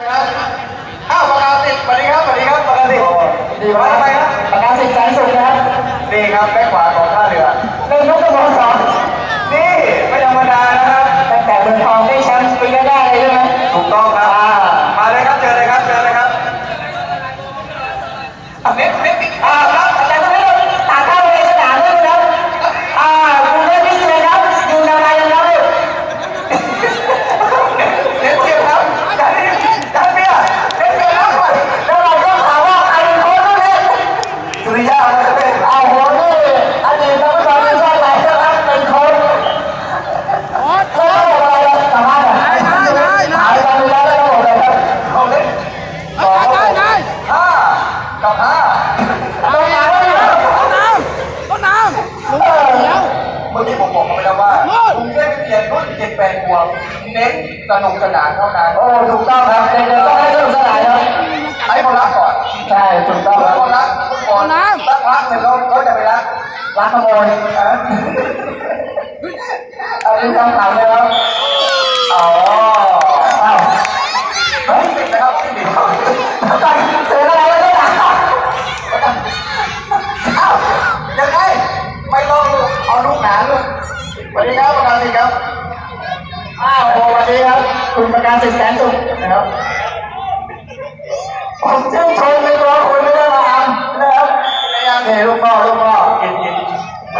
อ้าวปากกาติดสวัสดีครับสวัสดีครับปากกาติดดีมามาทำกไมครับประกาศสิทธิ์แสนสุขนะครับนี่ครับแบ็คขวา เอาเล่นสองก็เป็นห้ากับห้าลงมาแล้วเนี่ยเออเมื่อกี้ผมบอกเขาไปแล้วว่าคุณแค่เพียงรุ่นเจ็ดแปดขวบเน้นสนุกสนานเท่านั้นโอ้ถูกต้องครับเด็กๆต้องให้สนุกสนานครับให้เขารักก่อนใช่ถูกต้องครับเขารักฟุตบอลสักพักหนึ่งเขาเขาจะไปรักรักขโมยอันนี้คำถามเลยครับอ๋ออ้าว เฮ้ยติดนะครับติดนะครับ ตั้งเสืออะไรแล้วเนี่ย อ้าวยังไงไม่ต้องเอาลูกหนาลูกสวัสดีครับประธานสิครับ อ้าวสวัสดีครับ คุณประ การสิทธิ์แสนสุขนะครับผมชื่นชมในตัวคุณไม่ได้มาทำนะครับนี่ลูกพ่อลูกพ่อเย็นเย็นไหม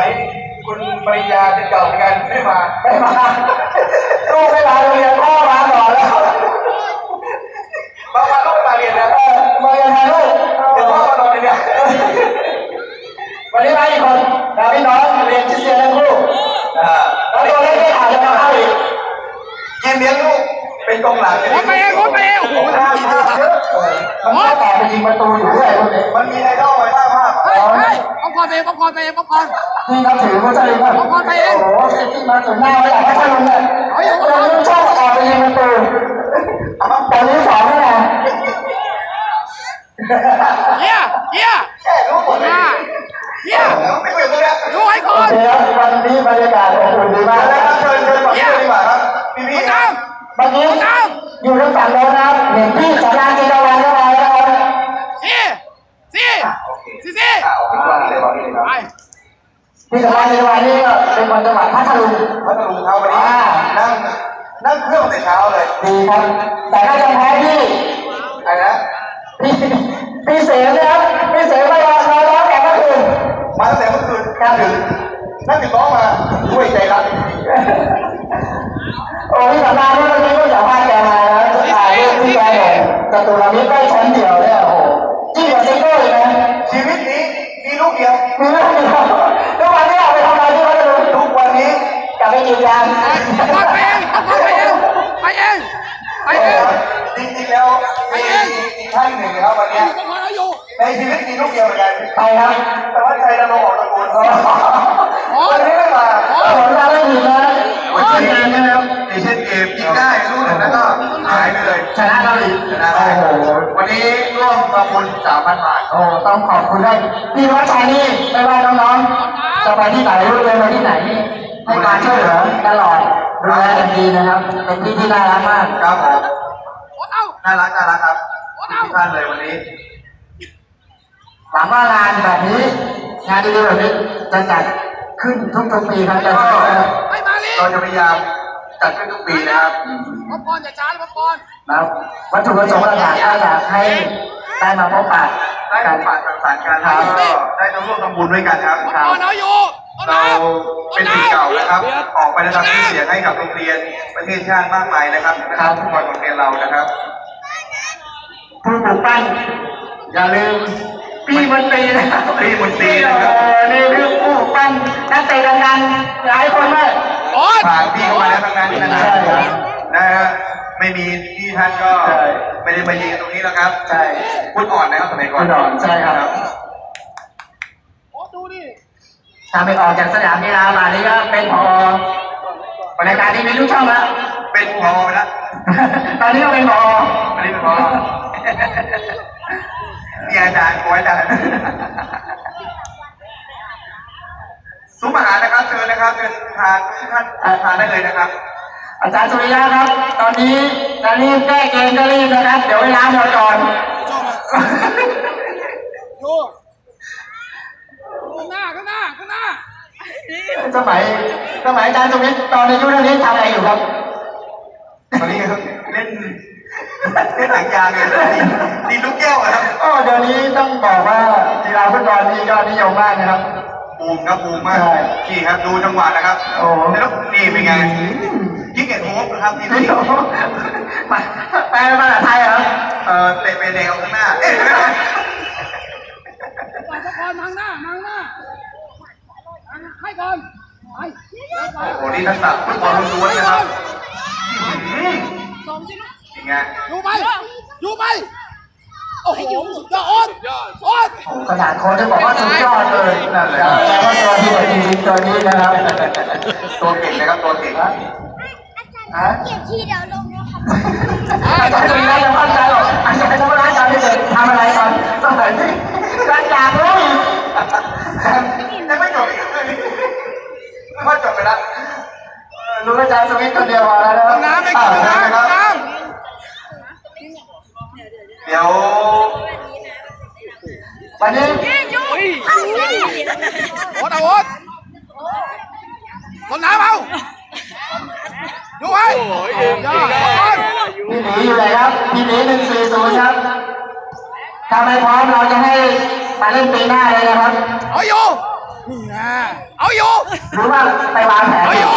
คุณปริยาจะเก่าเหมือนกันไม่มาไม่มาลูกไม่มาโรงเรียนพ่อมาก่อนแล้วมามาลูกมาเรียนนะเออมายังไงลูกเดี๋ยวพ่อมานอนเลยเนี่ยวันนี้มาอีกคนนะพี่น้องเรียนชิเซียนทั้งคู่อ่าแล้วตัวเล็กไม่อาจจะมาเข้าอีกยินเลี้ยงลูก เป็นกองหลังโค้ชไปเองโค้ชไปเองโอ้โหหน้าภาพเยอะมันก็แต่ไปยิงประตูอยู่ด้วยคนนี้มันมีไอดอลไว้หน้าภาพเฮ้ยเฮ้ยป๊อปคอร์นไปเองป๊อปคอร์นไปเองป๊อปคอร์นนี่นับถือพระเจ้าอยู่ป่ะเอาก่อนไปเองโอ้โหเซตติ้งมาถึงหน้าไม่อยากให้ท่านลงเลยเฮ้ยเอาก่เราอนชอบแอบไปยิงประตูตอนนี้สองแล้วนะเฮียเฮียแค่รู้หมดเลยมาเฮียไม่คุยกับตัวเนี้ยดูให้ก่อโอนเคครับวันนี้บรรยากาศอบอุ่นดีมาก เมื่อกี้อยู่ทางฝั่งโน้นนะครับเห็นพี่สารานจินตวันเข้ามาแล้วครับำสี่สี่สี่สี่อ่าโอเควางนี้เลยวางนี้เลยครับไปพี่สารานจินตวันนี่ก็เป็นคนจังหวัดพัทลุงพัทลุงเขาวันนี้นั่งนั่งเครื่องแต่เช้าเลยดีครับแต่ก็ยังแพ้พี่ไอ้นะพี่พี่เสมนะครับพี่เสมไม่รอรอร้องแกก็คือมาตั้งแต่เมื่อคืนถึงนั่งติดล้อมาด้วยใจรักจริงโอ้พี่สำราญ ห็นจตุรมิตรได้ชั้นเดียวเนี่ยโอ้โหยิ่งกว่าซิงเกิลอีกนะๆชีวิตนี้มีลูกเดียวมีเรื่องเดียวทุกวันนี้เอาไปทำอะไรที่พัทลุงทุกวันนี้กลับไปกินยา ร่วมประมูลสามพันบาท โอ้ต้องขอบคุณด้วยพี่วัชชัยนี่ไม่ว่าน้องๆจะไปที่ไหนรู้เลยมาที่ไหนนี่ให้การช่วยเหลือตลอดดูแลกันดีนะครับ เป็นพี่ที่น่ารักมากครับผมโค้ชเอาน่ารักน่ารักครับทุกท่านเลยวันนี้หวังว่างานแบบนี้งานดีๆแบบนี้จะจัดขึ้นทุกๆปีครับจะสนุกนะครับไปมาลีเราจะพยายามจัดขึ้นทุกปีนะครับป๊อปคอร์นอย่าช้าเลยป๊อปคอร์นแล้ววัตถุประสงค์หลักๆก็อยากให้ ได้มาพบปะได้กัขอนงฝากสังสรรค์กันแล้วก็ได้ทั้งร่วมทำบุญด้วยกันครับป๊อปคอร์นเอาอยู่ต้นเราน้ำต้เป็นนน้สิ่งเก่านะครับ ออกไปในทางที่อเสียงให้กับโรงเรียนประเทศชาติมากมายนะครับนะครับทุกคนโรงเรียนเรานะครับ ผู้ปลูกปั้นอย่าลืมพี่มนตรีนะครับพี่มนตรีนะครับ เออนี่คือผู้ปลูกปั้นนักเตะดังๆหลายคนมากำโค้ชผ่านพี่เข้ามาแล้วทั้งนั้นนะใช่ครับนะฮะ ไม่มีพี่ท่านก็ใช่ ไม่ได้มายืนตรงนี้แล้วครับใช่พุทธอ่อนนะครับสมัยก่อนพุทธอ่อนใช่ครับโค้ชดูดิถ้าไม่ออกจากสนามกีฬามานี่ก็เป็นพอรายการนี้มีลูกช่องแล้ว เป็นพอไปแล้วตอนนี้ก็เป็นพออันนี้เป็นพอนี่อาจารย์โอ้ยอาจารย์ซุ้มอาหารนะครับเชิญนะครับเชิญทานทุกท่านทานได้เลยนะครับ อาจารย์สุริยะครับ ตอนนี้จะรีบแก้เกมก็รีบนะครับ เดี๋ยวเวลาหมดก่อนดูข้างหน้าข้างหน้าข้างหน้าสมัยสมัยอาจารย์สุริยะตอนอายุเท่านี้ทำอะไรอยู่ครับ ตอนนี้ครับเล่นเล่นหนังยางไงดีลูกแก้วอะครับโอ้เดี๋ยวนี้ต้องบอกว่ากีฬาฟุตบอลนี่ก็นิยมมากนะครับบูมครับบูมมากใช่นี่ครับดูจังหวะนะครับ โอ้แล้วนี่เป็นไงยิ่งเก็ตโฮปนะครับนี่นี่นี่โอ้โหมาแปลเป็นภาษาไทยเหรอเอ่อเตะเปเดเอาข้างหน้าเอ๊ะปล่อยตะกอนมังหน้ามังหน้าให้ก่อนไปโอ้โหนี่ทักษะฟุตบอลล้วนๆนะครับเป็นไงอยู่ไปอยู่ไปโอ้โหสุดยอดโอ๊ตโอ๊ตขนาดโค้ชจะบอกว่าสุดยอดเลยนั่นแหละแต่ว่าตัวที่จริงๆตัวนี้นะครับตัวเก่งนะครับตัวเก่งฮะ ฮะเกียรติเดี๋ยวลงนะครับอาจารย์สุริยะยังมั่นใจหรอกอาจารย์จะมาล้างจานเด็กทำอะไรตอนสมัยที่ล้างจานรู้อีกยังไม่จบอีกเลยไม่ว่าจบไปแล้วรู้อาจารย์สวิตคนเดียวพอแล้วนะน้ำไม่กินน้ำน้เดี๋ยววันนี้ำโอ๊ตเอาโอ๊ตต้นน้ำเอา อยู่ไว้ยอดโอ๊ตพี่หนีอยู่ไหนครับพี่หนีหนึ่งสี่ศูนย์ครับถ้าไม่พร้อมเราจะให้มาเล่นปีหน้าเลยนะครับ เอาอยู่นี่นะเอาอยู่หรือว่าไปวางแผนเอาอยู่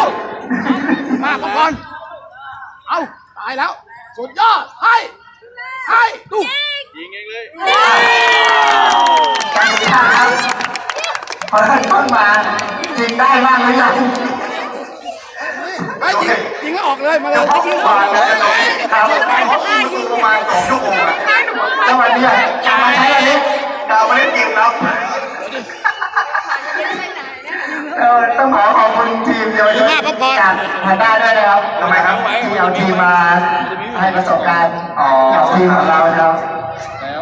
มาก่อนเอาตายแล้วสุดยอดให้ให้ดูการศึกษาครับพอท่านต้นมาจริงได้มากหรือยังไอ้ยิง ยิงแล้วออกเลยมาเลยครับยิงออกเลยครับประมาณสองชั่วโมงอะจังหวะนี้จะมาใช้อันนี้ดาวมาเล่นเกมแล้วเออต้องขอขอบคุณทีมเยาวชนจากฮานด้าด้วยนะครับทำไมครับที่เอาทีมมาให้ประสบการณ์กับทีมของเรานะครับ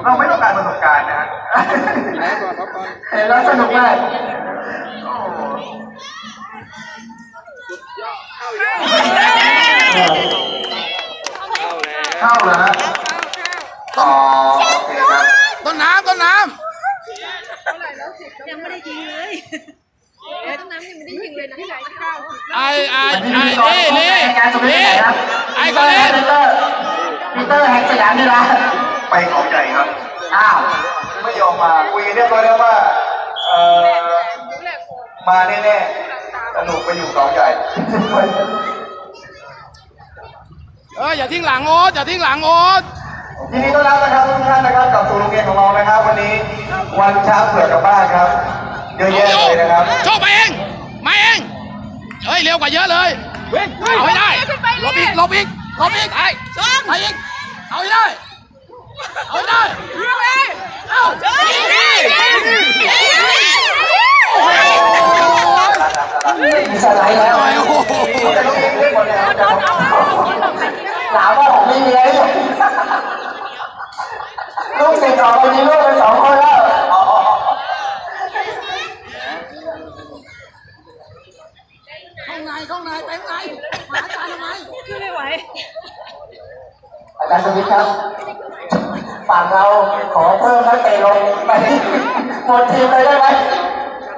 เราไม่ต้องการประสบการณ์นะฮะเห็นแล้วสนุกมาก เข้าแล้วฮะอ๋อโอเคครับต้นน้ำต้นน้ยังไม่ได้ยิงเลยเอ้ยต้นน้ำยังไม่ได้ยิงเลยนะที่ไหนเก้าสิบำไอ้ไอ้ไอ้เอ้เล่การสมัยเล่ไหนครับไอ้คนเล่น ปีเตอร์ปีเตอร์แห่งสยามนี่ละไปเขาใหญ่ครับ อ้าวไม่ยอมมาคุยเรียบร้อยแล้วว่าเอ่อมาแน่ๆ สนุกไปอยู่เขาใหญ่เอออย่าทิ้งหลังโอ๊ตอย่าทิ้งหลังโอ๊ตยินดีต้อนรับนะครับทุกท่านนะครับกลับสู่โรงเรียนของเรานะครับ วันนี้วันช้างเผือกกลับบ้านครับเยอะแยะเลยนะครับโชคไปเองมาเองเฮ้ยเร็วกว่าเยอะเลยเอาให้ได้หลบอีกหลบอีกหลบอีกไอ้ไปอีกเอาให้ได้เอาให้ได้เอายิงดิโอ้ย มีสไลด์แล้วโอ้โหแต่ลูกเล่นเล่นหมดเลยครับถามว่าผมไม่มีอะไรอยู่ลูกศิษย์ออกไปมีลูกไปสองคนแล้วข้างในข้างในไปข้างในมาอาจารย์ทำไมคือไม่ไหวอาจารย์สมิทธิ์ครับฝั่งเราขอเพิ่มนักเตะลงไปหมดทีมเลยได้ไหม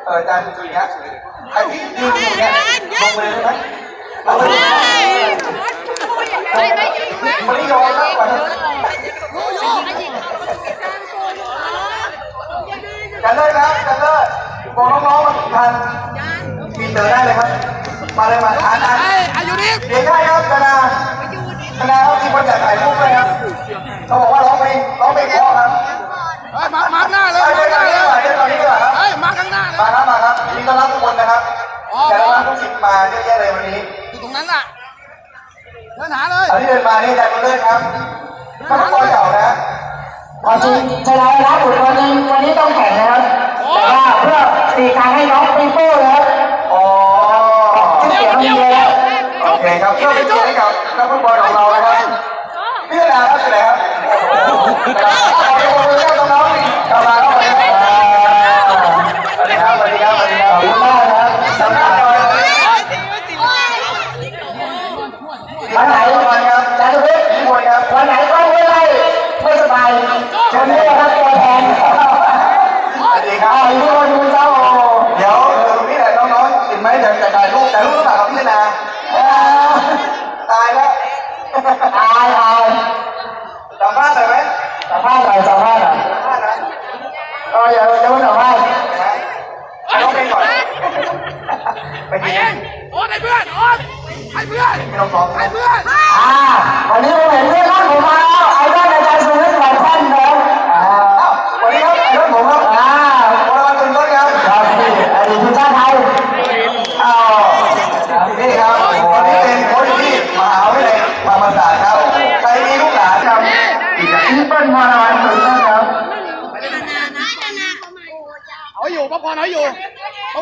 เอออาจารย์จุยฮะ ไอ้ที่ยืนอยู่เนี่ยลงไปเลยได้ไหมลงไปเลยไปไปยิงไหมวันนี้ยอมมากกว่านะโอ้โหกันเลยครับกันเลยบอกน้องๆมาทุกท่านมีเจอได้เลยครับ มาเลยมาอ่านอ่านอายุนี้เดี๋ยวได้ครับธนาธนาเขามีคนอยากถ่ายรูปด้วยครับเขาบอกว่าร้องเพลงร้องเพลงเพราะครับเฮ้ยมามาหน้าเลยมาหน้าเลยเฮ้ยมาข้างหน้าเลยมาครับ ต้อนรับทุกคนนะครับแต่ละท่านทุกสิบมาเยอะแยะเลยวันนี้อยู่ตรงนั้นน่ะเดินหาเลยอันที่เดินมานี่อาจารย์บุญเลิศครับท่านผู้เก่านะความจริงชนะนะบุตรวันหนึงวันนี้ต้องแข่งนะครับแต่ว่าเพื่อตีทางให้น้องปีโป้นะครับอ๋อที่เดี๋ยวเสียงเดี๋ยวดีเดี๋แล้ยววโอเคครับเพื่อเป็นเกียรติให้กับนักฟุตบอลของเรานะครับพี่ธนาครับอยู่ไหนครับ วันไหนวันครับจารุวิทย์มวยครับวันไหนก็ไม่ไล่ไม่สบายเชิญเลยครับตัวแทนสวัสดีครับอีกคนคุณเจ้าเดี๋ยวพี่ไหนน้องๆติดไหมเดี๋ยวจะถ่ายรูปต่ายรูปสาวพี่นะตายแล้วตายตายสัมภาษณ์หน่อยไหมสัมภาษณ์หน่อยสัมภาษณ์หน่อยเอออย่าอย่าไม่สัมภาษณ์ต้องไปก่อนไปกินโอ้ยเพื่อนโอ้ยไอ้เพื่อนไอ้เพื่อน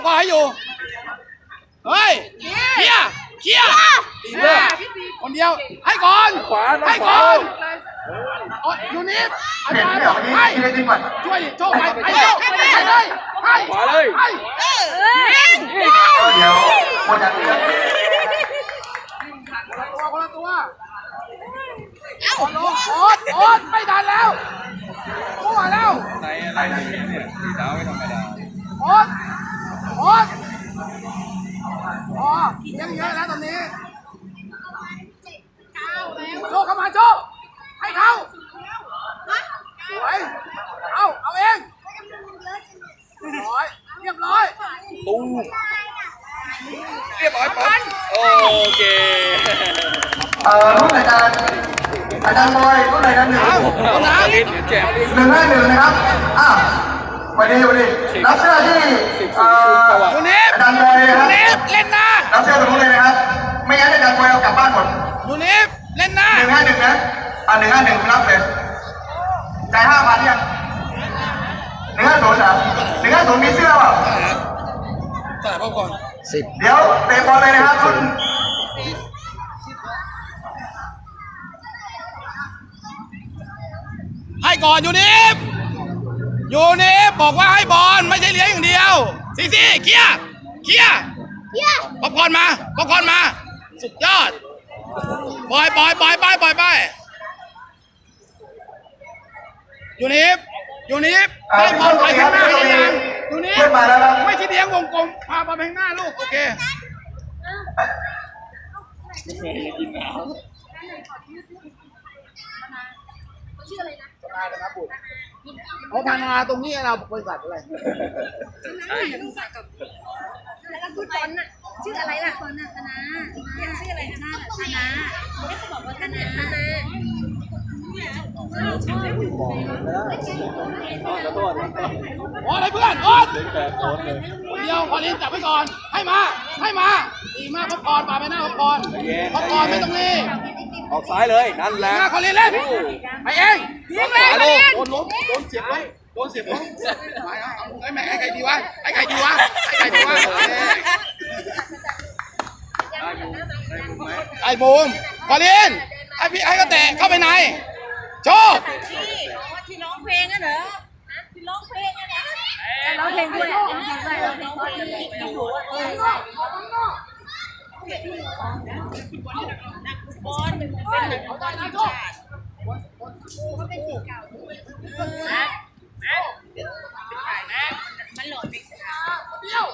ป๊อปคอร์นให้อยู่ เฮ้ยเคลียร์เคลียร์คนเดียว ให้ก่อนให้ก่อนโอ๊ยอยู่นี่อาเห็นจารย์เดี๋ยววันนี้ให้ที่ได้จริงก่อนช่วยดิโชคไปให้โชคให้เลยให้ขวาเลยให้เดี๋ยวคนจะเลือกตัวคนละตัวโอ๊ตลงโอ๊ตโอ๊ตไม่ทันแล้วมั่วแล้วในอะไรเนี่ยเนี่ยสีดาวไม่ธรรมดาโอ๊ตโอ๊ตอ๋อเลี้ยงเยอะแล้วตอนนี้โชคเข้ามาโชคให้เขาสวยเอาเอาเองร้อยเรียบร้อยตู้เรียบร้อยปั๊บโอเคเอ่อรุ่นรายการอาจารย์บอยรุ่นรายการหนึ่งเอาเอาน้ลิ้นแจกหนึ่งห้าหนึ่งนะครับอ้าววันนี้วันนี้รับเสื้อที่ เอ่อำอยู่นี่อาจารย์บอยนะคอรับยู่นี่เล่นหน้ารับเสื้อตรงนู้นเลยนะครับ ไม่งั้นอาจารย์บอยเอากลับบ้านหมดอยู่นี่เล่นหน้าหนึ่งห้าหนึ่งนะ อ่าหนึ่งห้าหนึ่งรับเลยจ่ายห้าพันยังหนึ่งห้าศูนย์สามหนึ่งห้าศูนย์มีเสื้อเปล่าแต่ป๊อปคอร์นเดี๋ยวเตะบอลเลยนะครับคุณให้ก่อนอยู่นี่อยู่นี่บอกว่าให้บอลไม่ใช่เลี้ยงอย่างเดียว สิสิเคลียร์เคลียร์ป๊อปคอร์นมาป๊อปคอร์นมา สุดยอดปล่อยปล่อยปล่อยไปปล่อยไปอยู่นี่อยู่นี่ให้บอลไปข้างหน้าให้ยังอยู่นี่เพื่อนมาแล้วนะไม่ใช่เลี้ยงวงกลมพาบอลไปข้างหน้าลูกโอเคชื่ออะไรนะ เขาพานาตรงนี้เราบริษัทอะไรแล้วก็พูดตอนน่ะชื่ออะไรล่ะตอนน่ะธนาชื่ออะไรธนาธนาไม่เขาบอกว่าธนาธนาโอ๊ตให้เพื่อนโอ๊ตคนเดียวคอลินจับไว้ก่อน ให้มา ให้มา ดีมากพักก่อนป่าไปหน้าพักก่อนพักก่อนไม่ต้องรีบ ออกซ้ายเลยนั่นแหละหน้าคอลินเล่นไปเองยิงเลยโดนล้มโดนเสียบล้มโดนเสียบล้มไปเอาเอาไอ้แม่ให้ใครดีวะให้ใครดีวะให้ใครดีวะไอ้บูมคอลินให้พี่ให้ก็เตะเข้าไปในโชคที่ร้องเพลงอะเหรอที่ร้องเพลงอะเนี่ยร้องเพลงด้วยร้องเพลงด้วยร้องเพลงด้วยเออบอลเป็น บอลเป็นหนังบอลทีมชาติเขาเป็นสีเก่านะนะเป็นขายนะมันหล่อเป็นเดียว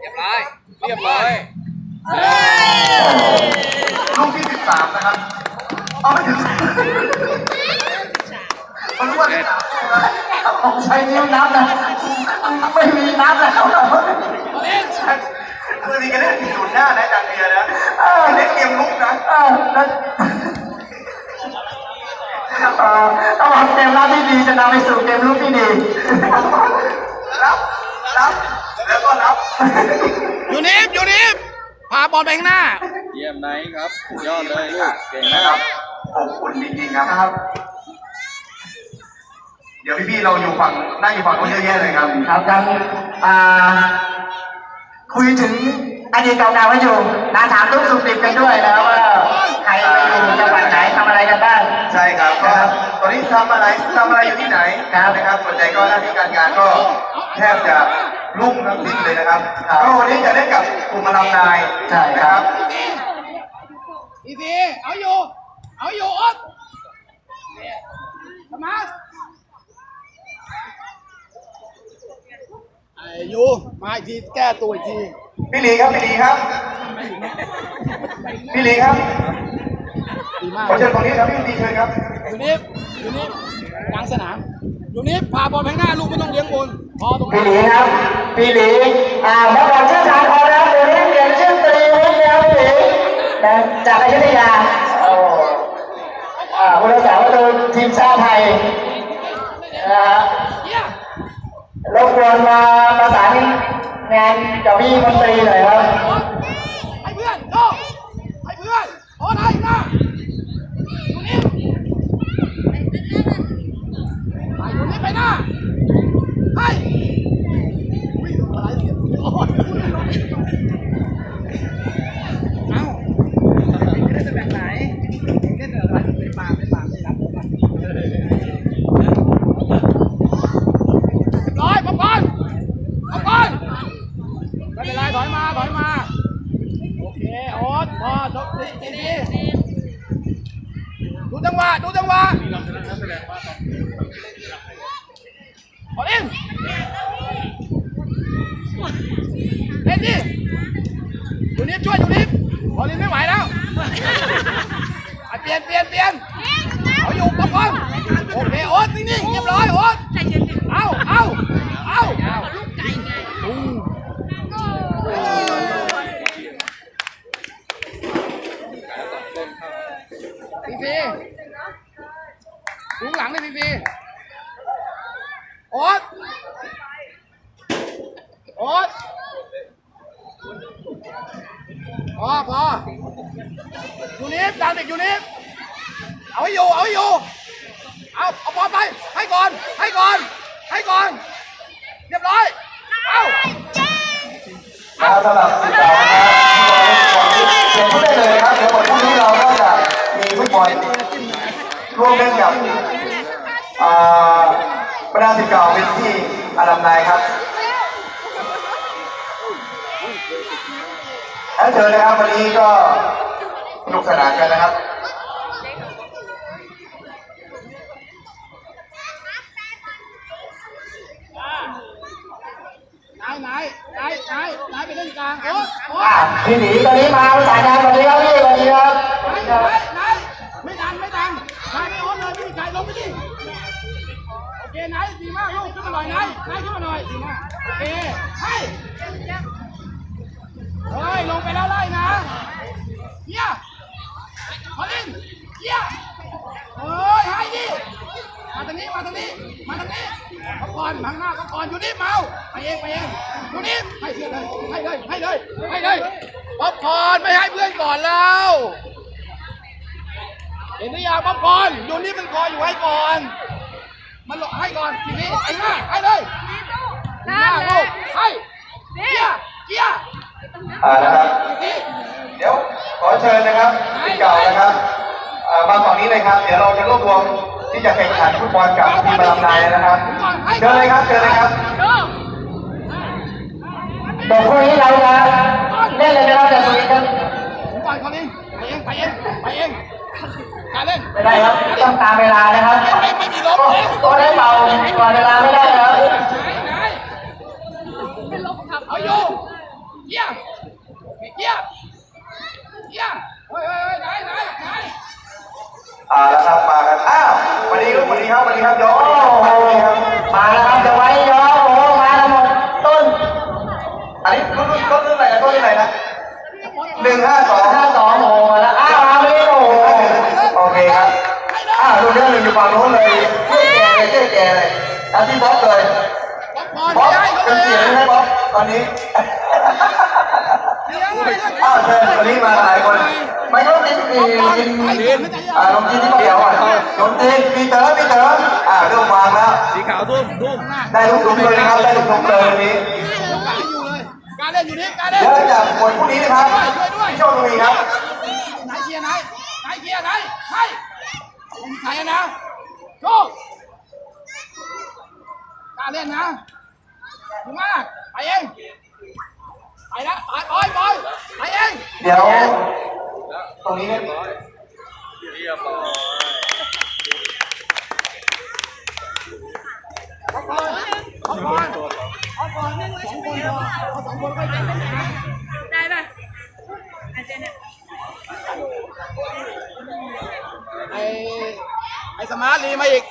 เรียบร้อยเรียบร้อยลูกที่สิบสามนะครับเอาไม่ถึงมันรู้ว่าที่สามผมใช้นิ้วนับนะไม่มีนับแล้ว คอลินคือนี่ก็เล่นผิดหนุนหน้านะอาจารย์เบียร์นะเล่นเกมลุกนะเออแล้วเออต้องทำเกมรับที่ดีจะนำไปสู่เกมลุกที่ดี รับรับแล้วก็รับอยู่นี่อยู่นี่พาบอลไปข้างหน้า เยี่ยมไนท์ครับสุดยอดเลยลูกเก่งนะนะคครัรับบอบอุ่นจริงๆครับ เดี๋ยวพี่ๆเราอยู่ฝั่งนั่งอยู่ฝั่งนู้นเยอะแยะเลยครับ ครับยังอ่า คุยถึงอดีตเก่าๆไว้อยู่นาถามทุกสุขดิบกันด้วยแล้วว่าใครไปอยู่จังหวัดไหนทำอะไรกันบ้าง ใช่ครับก็ตอนนี้ทำอะไรทำอะไรอยู่ที่ไหนครับนะครับส่วนใหญ่ก็หน้าที่การงานก็แทบจะลุ่งทั้งสิ้นเลยนะครับก็วันนี้จะได้กับกลุ่มมาลำนายใช่นะคครัรับบอีซีเอาอยู่ เอาอยู่อ๊อดมาไอ้ ยูมาอีกทีแก้ตัวอีกทีพี่หลีครับพี่หลีครับพี่หลีครับดีมากขอเชิญตรงนี้ครับพี่หลีเชิญครับอยู่นี่อยู่นี่กลางสนามอยู่นี่พาบอลไปข้างหน้าลูกไม่ต้องเลี้ยงบนพอตรงพี่นี้หลีครับพี่หลีอ่าเมื่อก่อนชื่อชาญพอแล้วเดี๋ยวนี้เปลี่ยนชื่อตรีวิทย์แล้วพี่หลีนะจากอยุธยาโอ้อ่าผู้รักษาประตูทีมชาติไทยนะฮะเยี่ย รบกวนมาประสานงานกับพี่มนตรีหน่อยครับให้เพื่อนโตให้เพื่อนโอ้ไหน้าอยู่นี่ไปอยู่นี่ไปหน้าให้อุ้ยอะไรเนี่ยโอ้ยเอ้าได้จะแบบไหนได้จะอะไรไม่ปาไม่ปาไม่รับผมอะร้อยปองกอนปองกอนไม่เป็นไรถอยมาถอยมา โอเคโอ๊ตพอจบดีดีดูจังหวะ ดูจังหวะพอเล่นเล่นดิอยู่นิดช่วยอยู่นิดพอเล่นไม่ไหวแล้วอะเปลี่ยนเปลี่ยนเปลี่ยนเอาอยู่ปะปอนโอเคโอ๊ตนิ่งๆเรียบร้อยโอ๊ตเอาเอาเอาพีพีดูหลั งเลยพีพีโอ๊ตโอ๊ตพอพออยู่นิดดันเด็กอยู่นิดเอาให้อยู่เอาให้อยู่เอาเอาบอลไปให้ก่อนให้ก่อนให้ก่อนเรียบร้อยเอาครับสำหรับสิบสาวนะครับเปลี่ยนผู้ได้เลยครับเดี๋ยววันพรุ่งนี้เราก็จะมีฟุตบอลร่วมเล่นกับ บรรดาสิบเก่าเป็นที่อาดัมนายครับแล้วเจอนะครับวันนี้ก็สนุกสนานกันนะครับไหนไหนไหนไหนไหนไปเล่นกลางโอ๊ตโอ๊ตอ่าพี่หลีตอนนี้มาประสานงานสวัสดีครับพี่สวัสดีครับ มากลูกขึ้นาหน่อยไหนไหนขึ้นมาหน่อยดีมากโอเคให้เฮ้ยลงไปแล้วไล่นะเยี่ยพอลินเยี่ยเฮ้ยให้ดิมาทางนี้มาทางนี้มาทางนี้เขาก่อนบังหน้าเขาก่อนอยู่นี่เมาไปเองไปเองอยู่นี่ให้เพื่อนเลยให้เลยให้เลยให้เลยป๊อปคอร์นไม่ให้เพื่อนก่อนแล้วเห็นหรือยังป๊อปคอร์นอยู่นี่มันคอยอยู่ให้ก่อน มันหลอกให้ก่อนทีนี้ไอ้หน้าให้เลยหน้าลูกให้เกียร์เกียร์อ่านะครับทีนี้เดี๋ยวขอเชิญนะครับสิบเก่านะครับอ่ามาฝั่งนี้เลยครับ เดี๋ยวเราจะรวบรวมที่จะแข่งขันฟุตบอลกับทีมบาลำนายนะครับเชิญเลยครับเชิญเลยครับเดี๋ยวพรุ่งนี้เราจะเล่นเลยนะครับแต่สุรินทร์ครับผมก่อนเขาเองไปเองไปเองไปเอง การเล่นไม่ได้ครับต้องตามเวลานะครับไม่ไม่มีลบโอ้เองตัวได้เบาก่อนเวลาไม่ได้นะครับไหนไหนไม่ลบทำเอาอยู่เกียร์เกียร์เกียร์เฮ้ยเฮ้ยไหนไหนไหนอ่าแล้วครับมากันอ้าววันนี้วันนี้ครับวันนี้ครับย้อนโอ้โหวันนี้ครับมาแล้วครับจะไว้ย้อโอ้โหมาแล้วหมดต้น อันนี้รุ่นรุ่นต้นรุ่นไหนนะต้นรุ่นไหนนะหนึ่งห้าสอง ห้าสองโอ้โหมาแล้วอ้าวมาเลยโอ้โห โอเคครับอ้าวรุ่นนี้หนึ่งอยู่ฝั่งโน้นเลยเจ๊แก่เลยเจ๊แก่เลยเอาที่บ๊อบเลย ป๊อปคอร์น บ๊อบ ไม่ได้เขา เป็น เล เสียง ย ให้บ๊อบตอนนี้ เดี๋ยวเลย อ้าวเชิญวันนี้มาหลายคน ไม่ต้องกินกินกินอ่านมจีนที่เดียวอะนมจีนปีเต๋อปีเต๋ออ่าเริ่มวางแล้ว สีขาวทุ่มทุ่ มได้ลูกตุ้มเลยนะครับได้ลูกตุ้มเลยวันนี้การอยู่เลยการเล่นอยู่นี่การเล่นเดี๋ยวจากบทพวกนี้นะครับพี่โชคดีครับไหนเกียร์ไหนไหนเกียร์ไหนไหนผมใส่นะโชคการเล่นนะดีมากไปเองไปแล้วไปบอยบอยไปเองเดี๋ยวตรงนี้เนี่ยเรีย บร้อยได้ป่ะอาเจนเนี่ยไอไอสมาร์ทลีมาอีก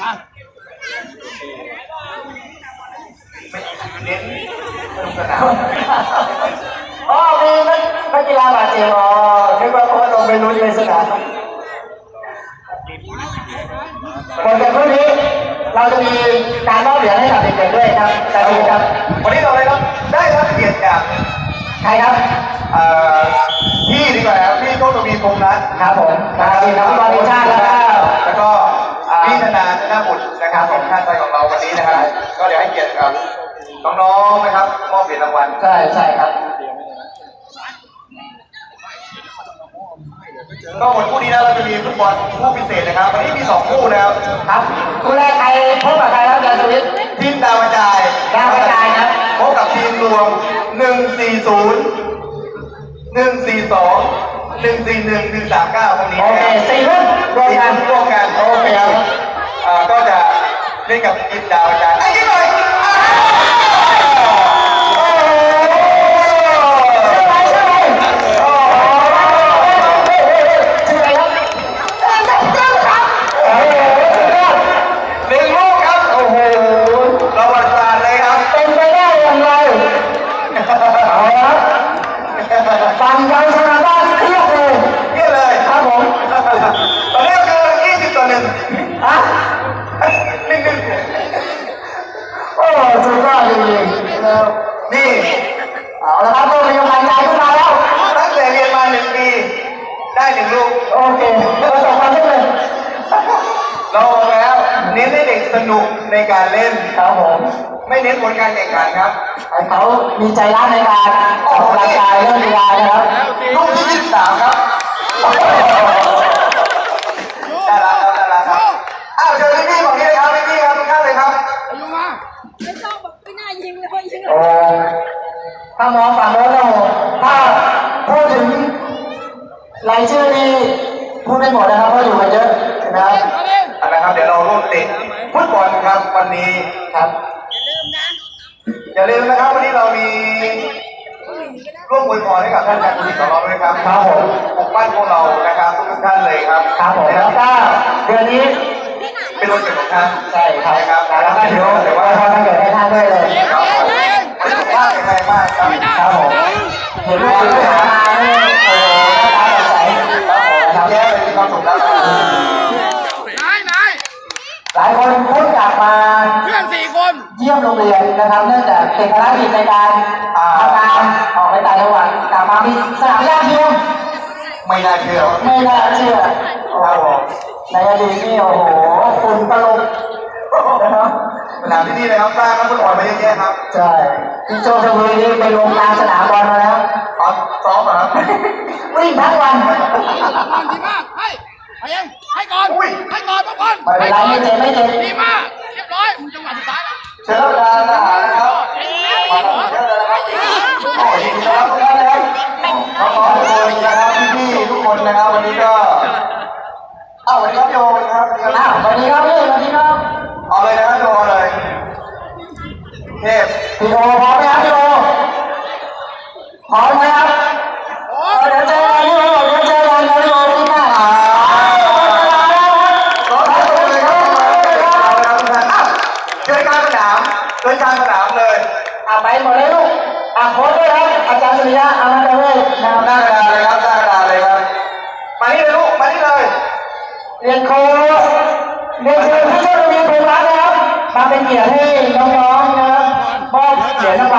มาเน้นสนุกสนานอ๋อมีนักนักกีฬาบาดเจ็บอ๋อนึกว่าเขาลงไปลุ้นในสนามผลจากพรุ่งนี้ เราจะมีการมอบเหรียญให้กับเด็กๆด้วยครับแต่ดีครับ วันนี้เราเลยครับได้รับเกียรติจากใครครับเอ่อพี่ดีกว่าครับพี่โชคทวีพงษ์นัทครับผมครับทีมนักฟุตบอลทีมชาติแล้วก็แล้วก็พี่ธนาธนาบุตรนะครับของชาติไทยของเราวันนี้นะครับ ก็เดี๋ยวให้เกียรติกับน้องๆนะครับมอบเหรียญรางวัลใช่ใช่ครับ ก็หมดคู่นี้แล้วเราจะมีฟุตบอลคู่พิเศษนะครับ วันนี้มีสองคู่นะครับครับคู่แรกใครพบกับใครครับอาจารย์สุวิทย์ทีมดาวกระจายดาวกระจายครับพบกับทีมรวม140 142 141 139ตรงนี้โอนะเคครับสี่รุ่นรวมกันร่วมกันโอเคครับอ่าก็จะเล่นกับทีมดาวกระจายไอ้นี่หน่อย ผลการแข่งขันครับให้เขามีใจรักในการออกกำลังกายเรื่องกีฬานะครับลูกที่ยี่สิบสามครับได้แล้วครับได้แล้วครับอ้าวเชิญพี่ๆฝั่งนี้เลยครับพี่ๆครับทุกท่านเลยครับอายุมาไม่ชอบแบบไม่น่ายิงเลยยิงเลยโอ้ถ้ามองฝั่งโน้นแล้วถ้าพูดถึงรายชื่อนี่พูดไม่หมดนะครับเพราะอยู่กันเยอะนะครับมาเล่นเอาละครับเดี๋ยวเราร่วมเตะฟุตบอลครับวันนี้ครับ อย่าลืมนะครับวันนี้เรามีร่วมอวยพรให้กับท่านอาจารย์กุศิของเราด้วยครับครับผมปกปั้นพวกเรานะครับทุกท่านเลยครับครับผมแล้วก็เดือนนี้เป็นวันเกิดของท่านใช่ครับนะครับแล้วก็เดี๋ยวเดี๋ยวว่าทำเกิดให้ท่านด้วยเลยครับผมวันนี้ว่าเป็นไงมากครับครับผมเห็นว่าคุณหามาเนี่ยโอ้โหหน้าตาสดใสครับผมแย่เลยมีความสุขแล้วนายนายหลายคนเพิ่ โรงเรียนนะครับเนื่องจากติดภารกิจในการทำงานออกไปต่างจังหวัดกลับมามีสนามหญ้าเทียมไม่น่าเชื่อไม่น่าเชื่อครับผมในอดีตนี่โอ้โหฝุ่นตลบนะครับสนามที่นี่เลยครับสร้างนักฟุตบอลมาเยอะแยะครับใช่ที่โชว์ชลบุรีนี่ไปลงกลางสนามบอลมาแล้วซ้อมซ้อมเหรอครับวิ่งทั้งวันทำดีมากให้ให้เองให้ก่อนให้ก่อนทุกคนไม่เป็นไรไม่เจ็บไม่เจ็บดีมากเรียบร้อยจังหวะสุดท้ายแล้ว เชิญรับประทานอาหารนะครับมาทำเยอะเลยนะครับโอ้ยดีนะครับทุกท่านนะครับน้องๆทุกคนนะครับพี่ๆทุกคนนะครับวันนี้ก็อ้าววันนี้